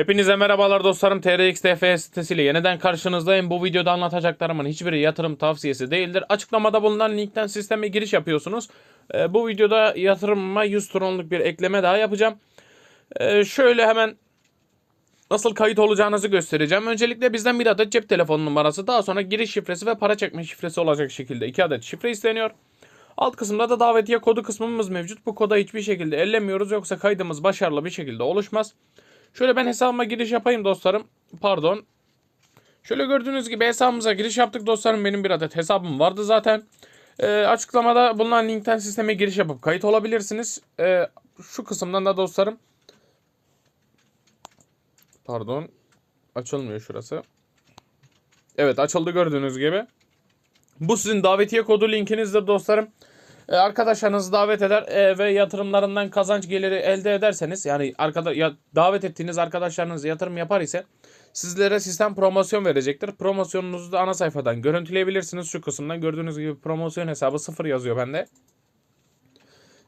Hepinize merhabalar dostlarım. TRX sitesiyle yeniden karşınızdayım. Bu videoda anlatacaklarımın hiçbiri yatırım tavsiyesi değildir. Açıklamada bulunan linkten sisteme giriş yapıyorsunuz. Ee, bu videoda yatırımıma 100 tronluk bir ekleme daha yapacağım. Ee, şöyle hemen nasıl kayıt olacağınızı göstereceğim. Öncelikle bizden bir adet cep telefonu numarası, daha sonra giriş şifresi ve para çekme şifresi olacak şekilde iki adet şifre isteniyor. Alt kısımda da davetiye kodu kısmımız mevcut. Bu koda hiçbir şekilde ellemiyoruz yoksa kaydımız başarılı bir şekilde oluşmaz. Şöyle ben hesabıma giriş yapayım dostlarım. Pardon. Şöyle gördüğünüz gibi hesabımıza giriş yaptık dostlarım. Benim bir adet hesabım vardı zaten. Ee, açıklamada bulunan linkten sisteme giriş yapıp kayıt olabilirsiniz. Ee, şu kısımdan da dostlarım. Pardon. Açılmıyor şurası. Evet açıldı gördüğünüz gibi. Bu sizin davetiye kodu linkinizdir dostlarım. E, arkadaşlarınızı davet eder e, ve yatırımlarından kazanç geliri elde ederseniz yani arkada ya, davet ettiğiniz arkadaşlarınız yatırım yapar ise sizlere sistem promosyon verecektir. Promosyonunuzu da ana sayfadan görüntüleyebilirsiniz. Şu kısımdan gördüğünüz gibi promosyon hesabı sıfır yazıyor bende.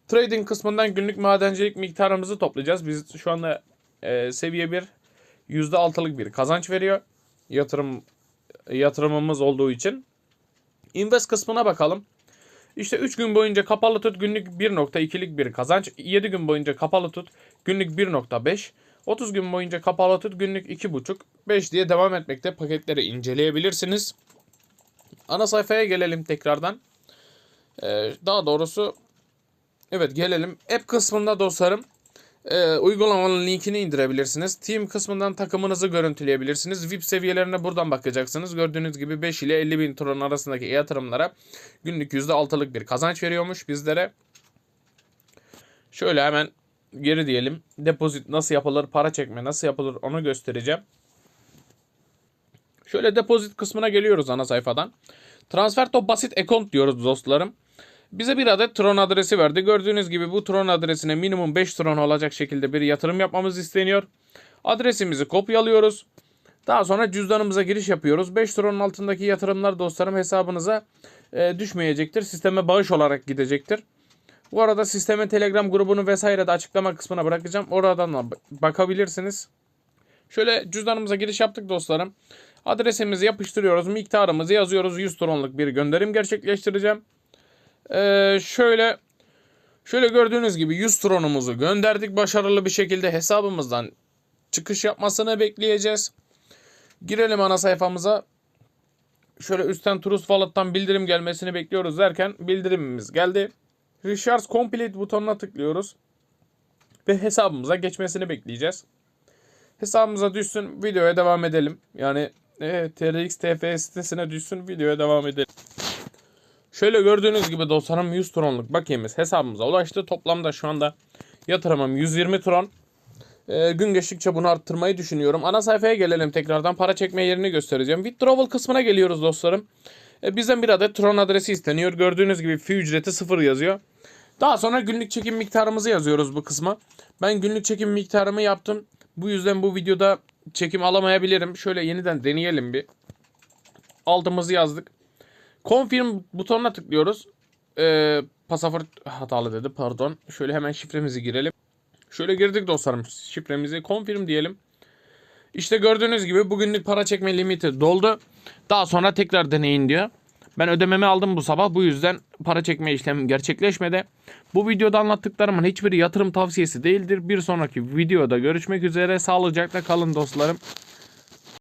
Trading kısmından günlük madencilik miktarımızı toplayacağız. Biz şu anda e, seviye 1 %6'lık bir kazanç veriyor. Yatırım yatırımımız olduğu için. Invest kısmına bakalım. İşte 3 gün boyunca kapalı tut günlük 1.2'lik bir kazanç. 7 gün boyunca kapalı tut günlük 1.5. 30 gün boyunca kapalı tut günlük 2.5. 5 diye devam etmekte paketleri inceleyebilirsiniz. Ana sayfaya gelelim tekrardan. Ee, daha doğrusu evet gelelim. App kısmında dostlarım e, uygulamanın linkini indirebilirsiniz. Team kısmından takımınızı görüntüleyebilirsiniz. VIP seviyelerine buradan bakacaksınız. Gördüğünüz gibi 5 ile 50 bin tron arasındaki yatırımlara günlük %6'lık bir kazanç veriyormuş bizlere. Şöyle hemen geri diyelim. Depozit nasıl yapılır, para çekme nasıl yapılır onu göstereceğim. Şöyle depozit kısmına geliyoruz ana sayfadan. Transfer to basit account diyoruz dostlarım. Bize bir adet Tron adresi verdi. Gördüğünüz gibi bu Tron adresine minimum 5 Tron olacak şekilde bir yatırım yapmamız isteniyor. Adresimizi kopyalıyoruz. Daha sonra cüzdanımıza giriş yapıyoruz. 5 Tron'un altındaki yatırımlar dostlarım hesabınıza e, düşmeyecektir. Sisteme bağış olarak gidecektir. Bu arada sistemin Telegram grubunu vesaire de açıklama kısmına bırakacağım. Oradan da bakabilirsiniz. Şöyle cüzdanımıza giriş yaptık dostlarım. Adresimizi yapıştırıyoruz. Miktarımızı yazıyoruz. 100 tronluk bir gönderim gerçekleştireceğim. Ee, şöyle şöyle gördüğünüz gibi 100 tronumuzu gönderdik başarılı bir şekilde hesabımızdan çıkış yapmasını bekleyeceğiz. Girelim ana sayfamıza. Şöyle üstten Trust Wallet'tan bildirim gelmesini bekliyoruz derken bildirimimiz geldi. Recharge Complete butonuna tıklıyoruz. Ve hesabımıza geçmesini bekleyeceğiz. Hesabımıza düşsün videoya devam edelim. Yani e, TRX TF sitesine düşsün videoya devam edelim. Şöyle gördüğünüz gibi dostlarım 100 tronluk bakiyemiz hesabımıza ulaştı. Toplamda şu anda yatırımım 120 tron. Ee, gün geçtikçe bunu arttırmayı düşünüyorum. Ana sayfaya gelelim tekrardan. Para çekme yerini göstereceğim. Withdrawal kısmına geliyoruz dostlarım. Ee, bizden bir adet tron adresi isteniyor. Gördüğünüz gibi fee ücreti 0 yazıyor. Daha sonra günlük çekim miktarımızı yazıyoruz bu kısma. Ben günlük çekim miktarımı yaptım. Bu yüzden bu videoda çekim alamayabilirim. Şöyle yeniden deneyelim bir. Altımızı yazdık. Confirm butonuna tıklıyoruz. Ee, pasaport hatalı dedi pardon. Şöyle hemen şifremizi girelim. Şöyle girdik dostlarım şifremizi. Confirm diyelim. İşte gördüğünüz gibi bugünlük para çekme limiti doldu. Daha sonra tekrar deneyin diyor. Ben ödememi aldım bu sabah. Bu yüzden para çekme işlemim gerçekleşmedi. Bu videoda anlattıklarımın hiçbiri yatırım tavsiyesi değildir. Bir sonraki videoda görüşmek üzere. Sağlıcakla kalın dostlarım.